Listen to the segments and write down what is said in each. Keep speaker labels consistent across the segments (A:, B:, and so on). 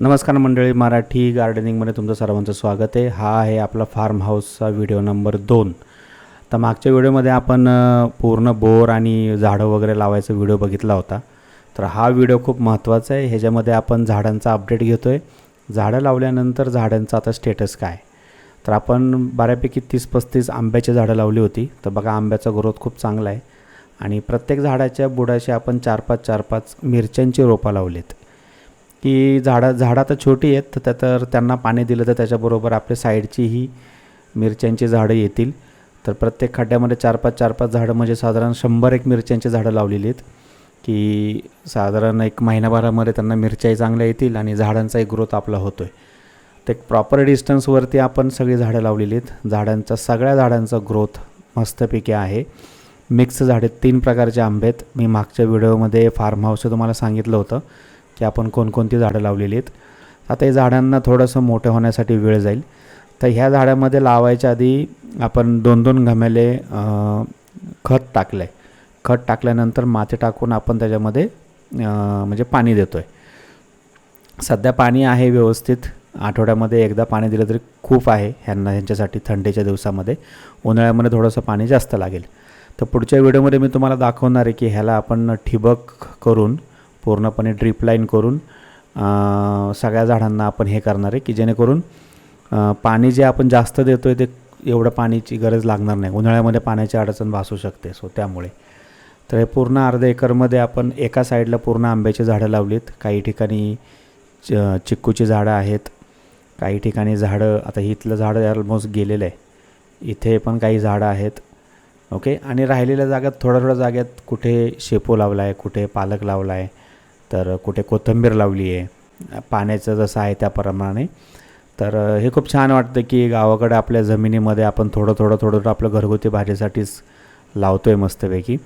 A: नमस्कार मंडळी मराठी गार्डनिंगमध्ये तुमचं सर्वांचं स्वागत आहे. हा आहे आपला फार्म हाऊसचा व्हिडिओ नंबर दोन. तर मागच्या व्हिडिओमध्ये आपण पूर्ण बोर आणि झाडं वगैरे लावायचा व्हिडिओ बघितला होता. तर हा व्हिडिओ खूप महत्त्वाचा आहे. ह्याच्यामध्ये आपण झाडांचा अपडेट घेतो आहे झाडं लावल्यानंतर झाडांचा आता स्टेटस काय? तर आपण बऱ्यापैकी तीस पस्तीस आंब्याची झाडं लावली होती. तर बघा आंब्याचा ग्रोथ खूप चांगला आहे. आणि प्रत्येक झाडाच्या बुडाशी आपण चार पाच चार पाच मिरच्यांची रोपं लावलीत. की झाडं झाडं आता छोटी आहेत तर त्या तर त्यांना पाणी दिलं तर त्याच्याबरोबर आपल्या साईडचीही मिरच्यांची झाडं येतील. तर प्रत्येक खड्ड्यामध्ये चार पाच चार पाच झाडं म्हणजे साधारण शंभर एक मिरच्यांची झाडं लावलेली आहेत. की साधारण एक महिनाभरामध्ये त्यांना मिरच्याही चांगल्या येतील आणि झाडांचाही ग्रोथ आपला होतो आहे तर एक प्रॉपर डिस्टन्सवरती आपण सगळी झाडं लावलेली आहेत. झाडांचा सगळ्या झाडांचा ग्रोथ मस्तपैकी आहे. मिक्स झाडे तीन प्रकारचे आंबे आहेत. मी मागच्या व्हिडिओमध्ये फार्म हाऊसचं तुम्हाला सांगितलं होतं. की आपण कोणकोणती झाडं लावलेली आहेत. आता या झाडांना थोडंसं मोठं होण्यासाठी वेळ जाईल. तर ह्या झाडामध्ये लावायच्या आधी आपण दोन दोन घमेले खत टाकलं आहे खत टाकल्यानंतर माती टाकून आपण त्याच्यामध्ये म्हणजे पाणी देतो आहे सध्या पाणी आहे व्यवस्थित. आठवड्यामध्ये एकदा पाणी दिलं तरी खूप आहे ह्यांना ह्यांच्यासाठी थंडीच्या दिवसामध्ये. उन्हाळ्यामध्ये थोडंसं पाणी जास्त लागेल. तर पुढच्या व्हिडिओमध्ये मी तुम्हाला दाखवणार आहे की ह्याला आपण ठिबक करून पूर्णपणे ड्रीप लाईन करून सगळ्या झाडांना आपण हे करणार आहे की जेणेकरून पाणी जे आपण जास्त देतो आहे ते एवढं पाण्याची गरज लागणार नाही. उन्हाळ्यामध्ये पाण्याची अडचण भासू शकते. सो त्यामुळे. तर हे पूर्ण अर्ध्या एकरमध्ये आपण एका साईडला पूर्ण आंब्याची झाडं लावलीत. काही ठिकाणी च चिक्कूची झाडं आहेत. काही ठिकाणी झाडं आता इथलं झाडं ऑलमोस्ट गेलेलं आहे. इथे पण काही झाडं आहेत. ओके आणि राहिलेल्या जागेत थोड्या थोड्या जागेत कुठे शेपू लावला आहे कुठे पालक लावला आहे तर कुठे कोथिंबीर लावली आहे पाण्याचं जसं आहे त्याप्रमाणे. तर हे खूप छान वाटतं की गावाकडे आपल्या जमिनीमध्ये आपण थोडं थोडं थोडं थोडं आपलं घरगुती भाजीसाठीच लावतो आहे मस्तपैकी.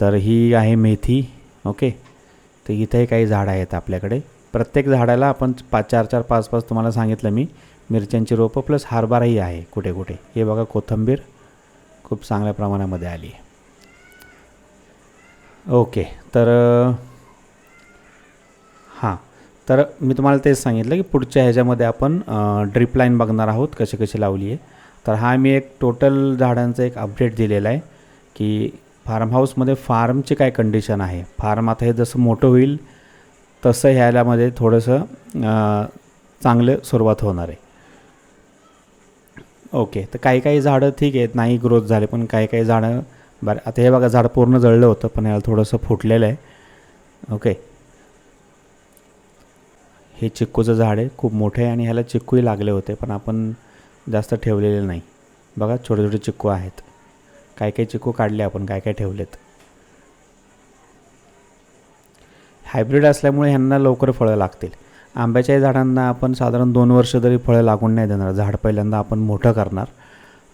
A: तर ही आहे मेथी ओके. तर इथंही काही झाडं आहेत आपल्याकडे. प्रत्येक झाडाला आपण पाच चार चार पाच पाच तुम्हाला सांगितलं मी. मिरच्यांची रोपं प्लस हारभाराही आहे कुठे कुठे. हे बघा कोथिंबीर खूप चांगल्या प्रमाणामध्ये आली आहे. ओके. तर हां. तर मी तुम्हाला तेच सांगितलं की पुढच्या ह्याच्यामध्ये आपण ड्रिप लाईन बघणार आहोत कशी कशी लावली आहे. तर हा मी एक टोटल झाडांचं एक अपडेट दिलेला आहे की फार्म हाऊसमध्ये फार्मची काय कंडिशन आहे. फार्म आता हे जसं मोठं होईल तसं ह्यालामध्ये थोडंसं चांगलं सुरुवात होणार आहे. ओके. तर काही काही झाडं ठीक आहेत नाही ग्रोथ झाले पण काही काही झाडं बरं आता हे बघा झाड पूर्ण जळलं होतं पण याला थोडंसं फुटलेलं आहे. ओके. हे चिक्कूचं झाड आहे. खूप मोठं आहे आणि ह्याला चिक्कूही लागले होते पण आपण जास्त ठेवलेले नाही. बघा छोटे छोटे चिक्कू आहेत. काय काय चिक्कू काढले आपण काय काय ठेवलेत. हायब्रिड असल्यामुळे ह्यांना लवकर फळं लागतील. आंब्याच्याही झाडांना आपण साधारण दोन वर्ष तरी फळं लागून नाही देणार. झाड पहिल्यांदा आपण मोठं करणार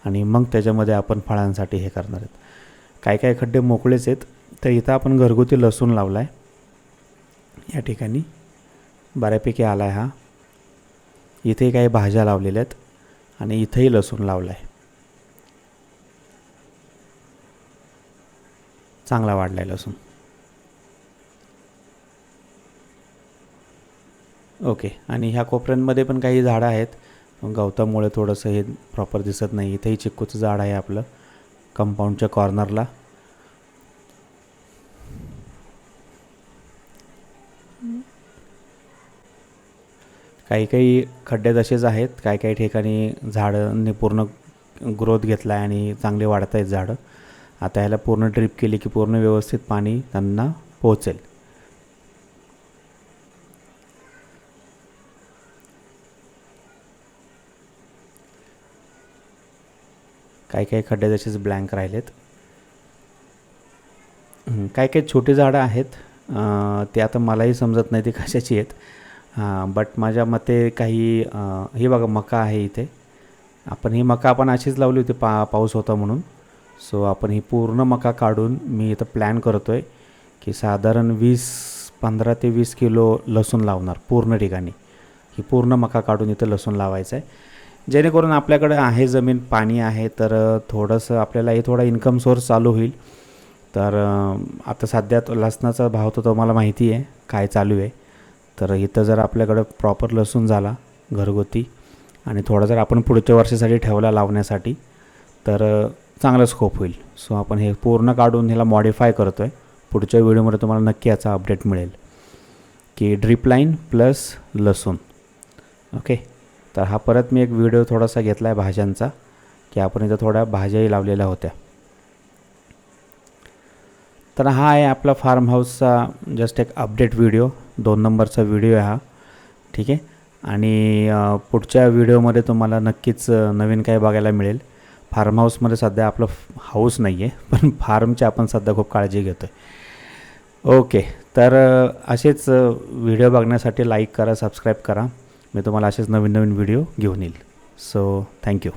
A: आणि मग त्याच्यामध्ये आपण फळांसाठी हे करणार आहेत. काय काय खड्डे मोकळेच आहेत. तर इथं आपण घरगुती लसूण लावला आहे या ठिकाणी. बऱ्यापैकी आला आहे हा. इथेही काही भाज्या लावलेल्या आहेत आणि इथंही लसूण लावला आहे चांगला वाढला आहे लसूण. ओके आणि ह्या कोपऱ्यांमध्ये पण काही झाडं आहेत. गवतामुळे थोडंसं हे प्रॉपर दिसत नाही. इथेही चिक्कूचं झाड आहे आपलं. कंपाऊंडच्या कॉर्नरला काही काही खड्डे तसेच आहेत. काही काही ठिकाणी झाडांनी पूर्ण ग्रोथ घेतला आहे आणि चांगले वाढत आहेत झाडं. आता ह्याला पूर्ण ड्रिप केली की पूर्ण व्यवस्थित पाणी त्यांना पोहोचेल. काही काही खड्डे तसेच ब्लँक राहिलेत. काही काही छोटी झाडं आहेत. ते आता मलाही समजत नाही ती कशाची आहेत. हां बट माझ्या मते काही हे बघा मका आहे इथे. आपण ही मका आपण अशीच लावली होती पा पाऊस होता म्हणून. सो आपण ही पूर्ण मका काढून मी इथं प्लॅन करतो आहे की साधारण वीस पंधरा ते वीस किलो लसूण लावणार पूर्ण ठिकाणी. ही पूर्ण मका काढून इथं लसूण लावायचं आहे. जेणेकरून आपल्याकडे आहे जमीन पाणी आहे तर थोडंसं आपल्याला हे थोडा इन्कम सोर्स चालू होईल. तर आता सध्या तो लसणाचा भाव तर तुम्हाला माहिती आहे काय चालू आहे. तर इथं जर आपल्याकडं प्रॉपर लसूण झाला घरगुती आणि थोडा जर आपण पुढच्या वर्षासाठी ठेवला लावण्यासाठी तर चांगला स्कोप होईल. सो आपण हे पूर्ण काढून ह्याला मॉडिफाय करतो आहे पुढच्या व्हिडिओमध्ये तुम्हाला नक्की याचा अपडेट मिळेल. की ड्रिप लाईन प्लस लसूण. ओके तर हा परत मी एक व्हिडिओ थोडासा घेतला आहे भाज्यांचा की आपण इथं थोड्या भाज्याही लावलेल्या होत्या. तर हा आहे आपला फार्म हाऊसचा जस्ट एक अपडेट व्हिडिओ दोन नंबरचा व्हिडिओ आहे हा. ठीक आहे? आणि पुढच्या व्हिडिओमध्ये तुम्हाला नक्कीच नवीन काही बघायला मिळेल. फार्म हाऊसमध्ये सध्या आपलं हाऊस नाही आहे पण फार्मची आपण सध्या खूप काळजी घेतो आहे ओके तर असेच व्हिडिओ बघण्यासाठी लाईक करा सबस्क्राईब करा. मी तुम्हाला असेच नवीन नवीन व्हिडिओ घेऊन येईल. So thank you